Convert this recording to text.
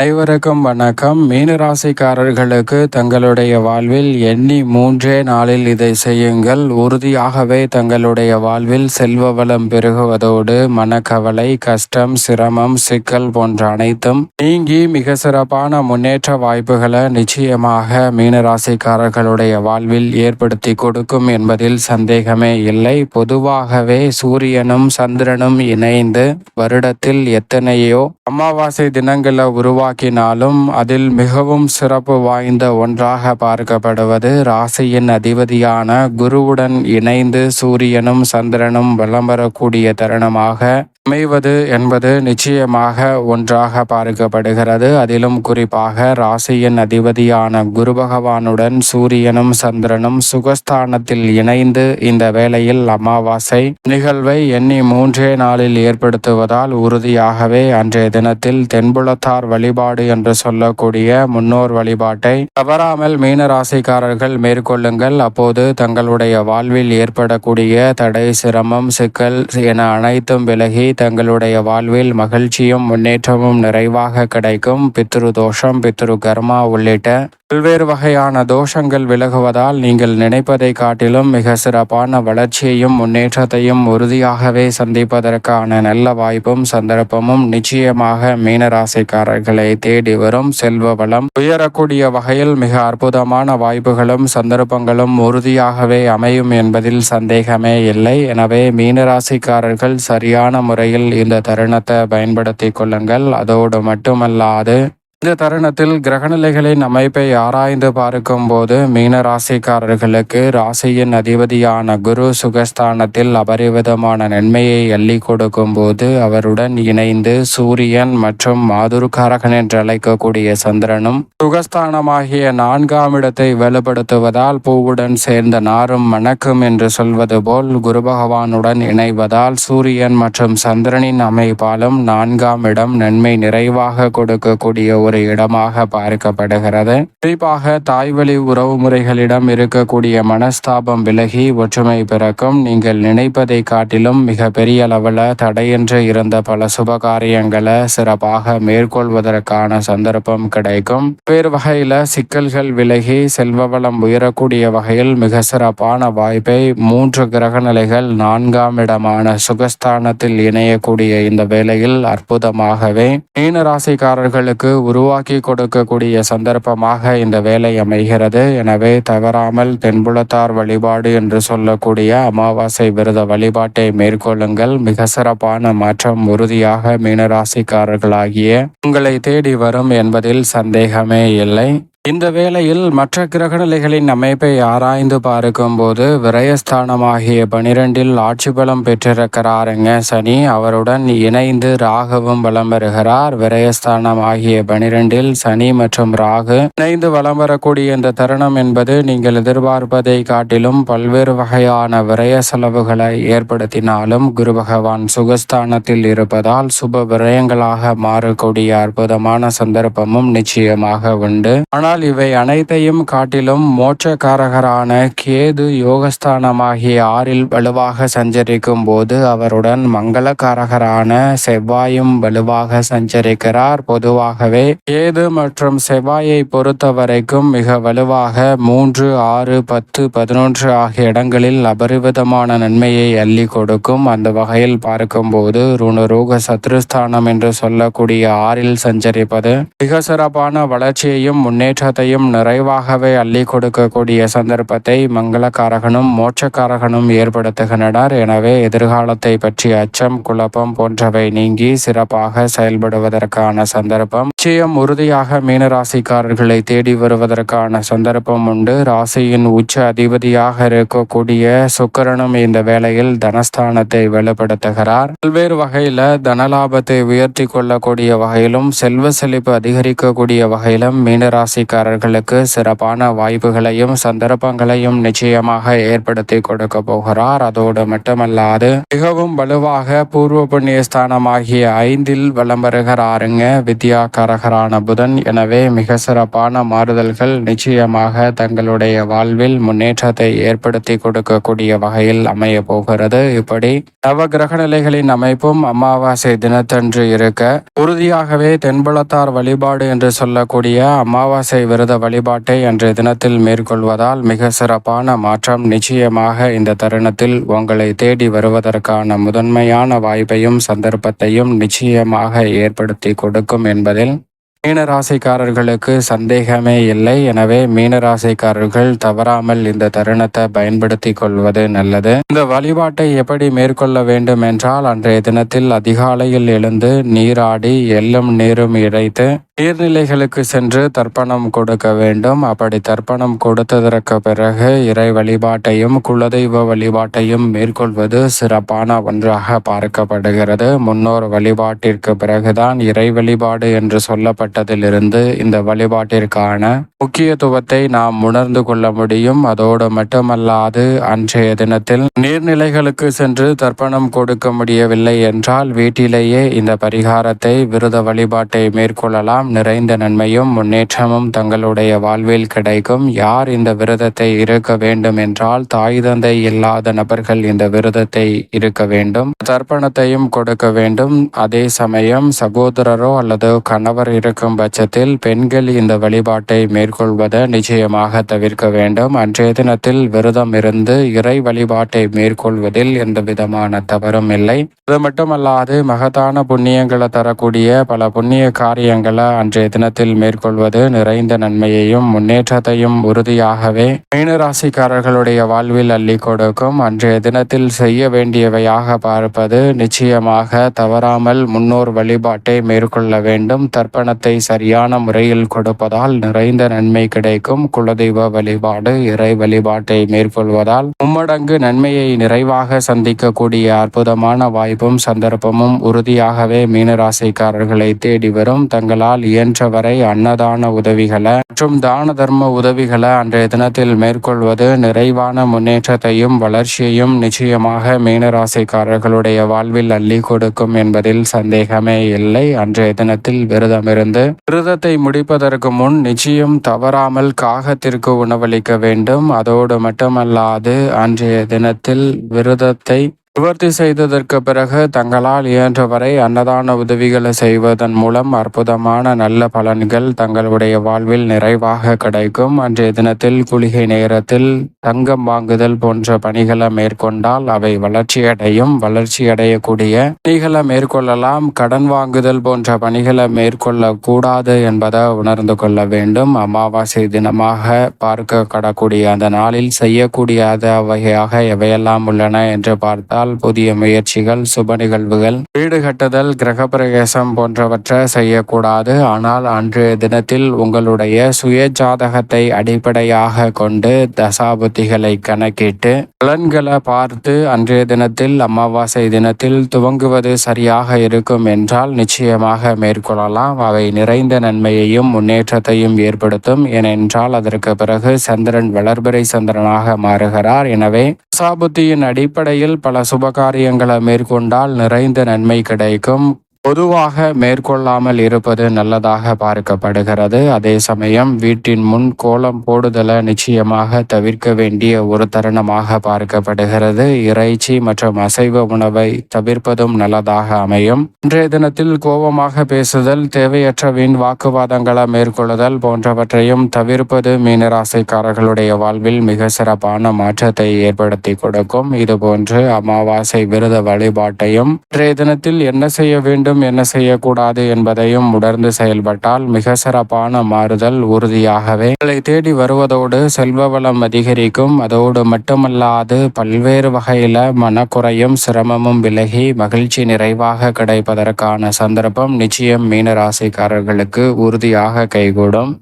அனைவருக்கும் வணக்கம். மீனராசிக்காரர்களுக்கு தங்களுடைய வாழ்வில் எண்ணி மூன்றே நாளில் இதை செய்யுங்கள். உறுதியாகவே தங்களுடைய வாழ்வில் செல்வ வளம் பெருகுவதோடு மனக்கவலை கஷ்டம் சிரமம் சிக்கல் போன்ற அனைத்தும் நீங்கி மிக சிறப்பான முன்னேற்ற வாய்ப்புகளை நிச்சயமாக மீனராசிக்காரர்களுடைய வாழ்வில் ஏற்படுத்தி கொடுக்கும் என்பதில் சந்தேகமே இல்லை. பொதுவாகவே சூரியனும் சந்திரனும் இணைந்து வருடத்தில் எத்தனையோ அமாவாசை தினங்களை உருவாக்கினாலும் அதில் மிகவும் சிறப்பு வாய்ந்த ஒன்றாக பார்க்கப்படுவது ராசியின் அதிபதியான குருவுடன் இணைந்து சூரியனும் சந்திரனும் வலம் வரக்கூடிய தருணமாக அமைவது என்பது நிச்சயமாக ஒன்றாக பார்க்கப்படுகிறது. அதிலும் குறிப்பாக ராசியின் அதிபதியான குரு பகவானுடன் சூரியனும் சந்திரனும் சுகஸ்தானத்தில் இணைந்து இந்த வேளையில் அமாவாசை நிகழ்வை எண்ணி மூன்றே நாளில் ஏற்படுத்துவதால் உறுதியாகவே அன்றைய தினத்தில் தென்புலத்தார் வழிபாடு என்று சொல்லக்கூடிய முன்னோர் வழிபாட்டை தவறாமல் மீன ராசிக்காரர்கள் மேற்கொள்ளுங்கள். அப்போது தங்களுடைய வாழ்வில் ஏற்படக்கூடிய தடை சிரமம் சிக்கல் என அனைத்தும் விலகி தங்களுடைய வாழ்வில் மகிழ்ச்சியும் முன்னேற்றமும் நிறைவாக கிடைக்கும். பித்ரு தோஷம் பித்ரு கர்மா உள்ளிட்ட பல்வேறு வகையான தோஷங்கள் விலகுவதால் நீங்கள் நினைப்பதை காட்டிலும் மிக சிறப்பான வளர்ச்சியையும் முன்னேற்றத்தையும் உறுதியாகவே சந்திப்பதற்கான நல்ல வாய்ப்பும் சந்தர்ப்பமும் நிச்சயமாக மீனராசிக்காரர்களை தேடி வரும். செல்வ வளம் உயரக்கூடிய வகையில் மிக அற்புதமான வாய்ப்புகளும் சந்தர்ப்பங்களும் உறுதியாகவே அமையும் என்பதில் சந்தேகமே இல்லை. எனவே மீனராசிக்காரர்கள் சரியான முறையில் இந்த தருணத்தை பயன்படுத்தி கொள்ளுங்கள். அதோடு மட்டுமல்லாது இந்த தருணத்தில் கிரகநிலைகளின் அமைப்பை ஆராய்ந்து பார்க்கும் போது மீன ராசிக்காரர்களுக்கு ராசியின் அதிபதியான குரு சுகஸ்தானத்தில் அபரிவிதமான நன்மையை அள்ளி கொடுக்கும் போது அவருடன் இணைந்து சூரியன் மற்றும் மாதுருக்காரகன் என்று அழைக்கக்கூடிய சந்திரனும் சுகஸ்தானமாகிய நான்காம் இடத்தை வலுப்படுத்துவதால் பூவுடன் சேர்ந்த நாரும் மணக்கும் என்று சொல்வது போல் குரு பகவானுடன் இணைவதால் சூரியன் மற்றும் சந்திரனின் அமைப்பாலும் நான்காம் இடம் நன்மை நிறைவாக கொடுக்கக்கூடிய ஒரு இடமாக பார்க்கப்படுகிறது. குறிப்பாக தாய்வழி உறவு முறைகளிடம் இருக்கக்கூடிய மனஸ்தாபம் விலகி ஒற்றுமை பிறக்கும். நீங்கள் நினைப்பதை காட்டிலும் மிக பெரிய அளவில் தடையின்றி இருந்த பல சுப காரியங்களை சிறப்பாக மேற்கொள்வதற்கான சந்தர்ப்பம் கிடைக்கும். வேறு வகையில சிக்கல்கள் விலகி செல்வ வளம் உயரக்கூடிய வகையில் மிக சிறப்பான வாய்ப்பை மூன்று கிரக நிலைகள் நான்காம் இடமான சுகஸ்தானத்தில் இணையக்கூடிய இந்த வேளையில் அற்புதமாகவே மீனராசிக்காரர்களுக்கு உருவாக்கி கொடுக்கக்கூடிய சந்தர்ப்பமாக இந்த வேலை அமைகிறது. எனவே தவறாமல் தென்புலத்தார் வழிபாடு என்று சொல்லக்கூடிய அமாவாசை விரத வழிபாட்டை மேற்கொள்ளுங்கள். மிக சிறப்பான மாற்றம் உறுதியாக மீனராசிக்காரர்களாகிய உங்களை தேடி வரும் என்பதில் சந்தேகமே இல்லை. இந்த வேளையில் மற்ற கிரகநிலைகளின் அமைப்பை ஆராய்ந்து பார்க்கும்போது விரயஸ்தானமாகிய பனிரெண்டில் ஆட்சி பலம் பெற்றிருக்கிறாருங்க சனி. அவருடன் இணைந்து ராகவும் வலம் வருகிறார் விரயஸ்தானம் ஆகிய பனிரெண்டில் சனி மற்றும் ராகு இணைந்து வலம் வரக்கூடிய இந்த தருணம் என்பது நீங்கள் எதிர்பார்ப்பதை காட்டிலும் பல்வேறு வகையான விரய செலவுகளை ஏற்படுத்தினாலும் குரு பகவான் சுகஸ்தானத்தில் இருப்பதால் சுப விரயங்களாக மாறக்கூடிய அற்புதமான சந்தர்ப்பமும் நிச்சயமாக உண்டு. ஆனால் ஆனால் இவை அனைத்தையும் காட்டிலும் மோட்சக்காரகரான கேது யோகஸ்தானமாகிய ஆறில் வலுவாக சஞ்சரிக்கும் போது அவருடன் மங்களக்காரகரான செவ்வாயும் வலுவாக சஞ்சரிக்கிறார். பொதுவாகவே கேது மற்றும் செவ்வாயை பொறுத்த வரைக்கும் மிக வலுவாக மூன்று ஆறு பத்து பதினொன்று ஆகிய இடங்களில் அபரிவிதமான நன்மையை அள்ளி கொடுக்கும். அந்த வகையில் பார்க்கும்போது ருணரோக சத்ருஸ்தானம் என்று சொல்லக்கூடிய ஆறில் சஞ்சரிப்பது மிக சிறப்பான வளர்ச்சியையும் முன்னேற்ற மோட்சத்தையும் நிறைவாகவே அள்ளி கொடுக்கக்கூடிய சந்தர்ப்பத்தை மங்களக்காரகனும் மோட்சக்காரகனும் ஏற்படுத்துகின்றனர். எனவே எதிர்காலத்தை பற்றிய அச்சம் குழப்பம் போன்றவை நீங்கி சிறப்பாக செயல்படுவதற்கான சந்தர்ப்பம். நிச்சயம் உறுதியாக மீனராசிக்காரர்களை தேடி வருவதற்கான சந்தர்ப்பம் உண்டு. ராசியின் உச்ச அதிபதியாக இருக்கக்கூடிய சுக்கரனும் இந்த வேளையில் தனஸ்தானத்தை வெளிப்படுத்துகிறார். பல்வேறு வகையில தனலாபத்தை உயர்த்தி கொள்ளக்கூடிய வகையிலும் செல்வ செழிப்பு அதிகரிக்கக்கூடிய வகையிலும் மீனராசிக்கார ராசிக்காரர்களுக்கு சிறப்பான வாய்ப்புகளையும் சந்தர்ப்பங்களையும் நிச்சயமாக ஏற்படுத்தி கொடுக்க போகிறார். அதோடு மட்டுமல்லாது மிகவும் வலுவாக பூர்வ புண்ணிய ஸ்தானமாகிய ஐந்தில் வலம் வருகிறாருங்க. வித்யா புதன். எனவே மிக சிறப்பான மாறுதல்கள் நிச்சயமாக தங்களுடைய வாழ்வில் முன்னேற்றத்தை ஏற்படுத்தி கொடுக்கக்கூடிய வகையில் அமைய போகிறது. இப்படி நவ கிரக நிலைகளின் அமைப்பும் அமாவாசை தினத்தன்று இருக்க உறுதியாகவே தென்புலத்தார் வழிபாடு என்று சொல்லக்கூடிய அமாவாசை விரத வழிபாட்டை அன்றைய தினத்தில் மேற்கொள்வதால் மிக சிறப்பான மாற்றம் நிச்சயமாக இந்த தருணத்தில் உங்களை தேடி வருவதற்கான முதன்மையான வாய்ப்பையும் சந்தர்ப்பத்தையும் நிச்சயமாக ஏற்படுத்தி கொடுக்கும் என்பதில் மீனராசிக்காரர்களுக்கு சந்தேகமே இல்லை. எனவே மீனராசிக்காரர்கள் தவறாமல் இந்த தருணத்தை பயன்படுத்தி கொள்வது நல்லது. இந்த வழிபாட்டை எப்படி மேற்கொள்ள வேண்டும் என்றால் அன்றைய தினத்தில் அதிகாலையில் எழுந்து நீராடி எள்ளும் நீரும் இறைத்து நீர்நிலைகளுக்கு சென்று தர்ப்பணம் கொடுக்க வேண்டும். அப்படி தர்ப்பணம் கொடுத்ததற்கு பிறகு இறை வழிபாட்டையும் குலதெய்வ வழிபாட்டையும் மேற்கொள்வது சிறப்பான ஒன்றாக பார்க்கப்படுகிறது. முன்னோர் வழிபாட்டிற்கு பிறகுதான் இறை வழிபாடு என்று சொல்லப்பட்டதிலிருந்து இந்த வழிபாட்டிற்கான முக்கியத்துவத்தை நாம் உணர்ந்து கொள்ள முடியும். அதோடு மட்டுமல்லாது அன்றைய தினத்தில் நீர்நிலைகளுக்கு சென்று தர்ப்பணம் கொடுக்க முடியவில்லை என்றால் வீட்டிலேயே இந்த பரிகாரத்தை விரத வழிபாட்டை மேற்கொள்ளலாம். நிறைந்த நன்மையும் முன்னேற்றமும் தங்களுடைய வாழ்வில் கிடைக்கும். யார் இந்த விரதத்தை இருக்க வேண்டும் என்றால் தாய் தந்தை இல்லாத நபர்கள் இந்த விரதத்தை இருக்க வேண்டும். தர்ப்பணத்தையும் கொடுக்க வேண்டும். அதே சமயம் சகோதரரோ அல்லது கணவர் இருக்கும் பட்சத்தில் பெண்கள் இந்த வழிபாட்டை மேற்கொள்வதை நிச்சயமாக தவிர்க்க வேண்டும். அன்றைய தினத்தில் விரதம் இருந்து இறை வழிபாட்டை மேற்கொள்வதில் எந்த விதமான தவறும் இல்லை. அது மட்டுமல்லாது மகத்தான புண்ணியங்களை தரக்கூடிய பல புண்ணிய காரியங்களை அன்றைய தினத்தில் மேற்கொள்வது நிறைந்த நன்மையையும் முன்னேற்றத்தையும் உறுதியாகவே மீனராசிக்காரர்களுடைய வாழ்வில் அள்ளி கொடுக்கும். அன்றைய தினத்தில் செய்ய வேண்டியவையாக பார்ப்பது நிச்சயமாக தவறாமல் முன்னோர் வழிபாட்டை மேற்கொள்ள வேண்டும். தர்ப்பணத்தை சரியான முறையில் கொடுப்பதால் நிறைந்த நன்மை கிடைக்கும். குலதெய்வ வழிபாடு இறை வழிபாட்டை மேற்கொள்வதால் மும்மடங்கு நன்மையை நிறைவாக சந்திக்கக்கூடிய அற்புதமான வாய்ப்பும் சந்தர்ப்பமும் உறுதியாகவே மீனராசிக்காரர்களை தேடி வரும். தங்களால் இயன்றவரை அன்னதான உதவிகளை மற்றும் தான தர்ம உதவிகளை அன்றைய தினத்தில் மேற்கொள்வது நிறைவான முன்னேற்றத்தையும் வளர்ச்சியையும் நிச்சயமாக மீனராசிக்காரர்களுடைய வாழ்வில் அள்ளி கொடுக்கும் என்பதில் சந்தேகமே இல்லை. அன்றைய தினத்தில் விரதமிருந்து விரதத்தை முடிப்பதற்கு முன் நிச்சயம் தவறாமல் காகத்திற்கு உணவளிக்க வேண்டும். அதோடு மட்டுமல்லாது அன்றைய தினத்தில் விரதத்தை நிவர்த்தி செய்ததற்கு பிறகு தங்களால் இயன்றவரை அன்னதான உதவிகளை செய்வதன் மூலம் அற்புதமான நல்ல பலன்கள் தங்களுடைய வாழ்வில் நிறைவாக கிடைக்கும். அன்றைய தினத்தில் குளிகை நேரத்தில் தங்கம் வாங்குதல் போன்ற பணிகளை மேற்கொண்டால் அவை வளர்ச்சியடையும். வளர்ச்சியடையக்கூடிய பணிகளை மேற்கொள்ளலாம். கடன் வாங்குதல் போன்ற பணிகளை மேற்கொள்ள கூடாது என்பதை உணர்ந்து கொள்ள வேண்டும். அமாவாசை தினமாக பார்க்க கடக்கூடிய அந்த நாளில் செய்யக்கூடிய வகையாக எவையெல்லாம் உள்ளன என்று பார்த்தால் செய்தால் புதிய முயற்சிகள் சுப நிகழ்வுகள் வீடு கட்டுதல் கிரகப்பிரவேசம் போன்றவற்றை செய்யக்கூடாது. ஆனால் அன்றைய தினத்தில் உங்களுடைய சுய ஜாதகத்தை அடிப்படையாக கொண்டு தசாபுத்திகளை கணக்கிட்டு பலன்களை பார்த்து அன்றைய தினத்தில் அமாவாசை தினத்தில் துவங்குவது சரியாக இருக்கும் என்றால் நிச்சயமாக மேற்கொள்ளலாம். அவை நிறைந்த நன்மையையும் முன்னேற்றத்தையும் ஏற்படுத்தும். ஏனென்றால் அதற்கு பிறகு சந்திரன் வளர்பிறை சந்திரனாக மாறுகிறார். எனவே தசாபுத்தியின் அடிப்படையில் பல சுபகாரியங்களை மேற்கொண்டால் நிறைந்த நன்மை கிடைக்கும். பொதுவாக மேற்கொள்ளாமல் இருப்பது நல்லதாக பார்க்கப்படுகிறது. அதே சமயம் வீட்டின் முன் கோலம் போடுதலை நிச்சயமாக தவிர்க்க வேண்டிய ஒரு தருணமாக பார்க்கப்படுகிறது. இறைச்சி மற்றும் அசைவ உணவை தவிர்ப்பதும் நல்லதாக அமையும். இன்றைய தினத்தில் கோபமாக பேசுதல் தேவையற்ற வீண் வாக்குவாதங்களை மேற்கொள்ளுதல் போன்றவற்றையும் தவிர்ப்பது மீனராசிக்காரர்களுடைய வாழ்வில் மிக சிறப்பான மாற்றத்தை ஏற்படுத்தி கொடுக்கும். இதுபோன்று அமாவாசை விரத வழிபாட்டையும் இன்றைய தினத்தில் என்ன செய்ய வேண்டும் மீண்டும் என்ன செய்யக்கூடாது என்பதையும் உணர்ந்து செயல்பட்டால் மிக சிறப்பான மாறுதல் உறுதியாகவே. உங்களை தேடி வருவதோடு செல்வ வளம் அதிகரிக்கும். அதோடு மட்டுமல்லாது பல்வேறு வகையில மனக்குறையும் சிரமமும் விலகி மகிழ்ச்சி நிறைவாக கிடைப்பதற்கான சந்தர்ப்பம் நிச்சயம் மீனராசிக்காரர்களுக்கு உறுதியாக கைகூடும்.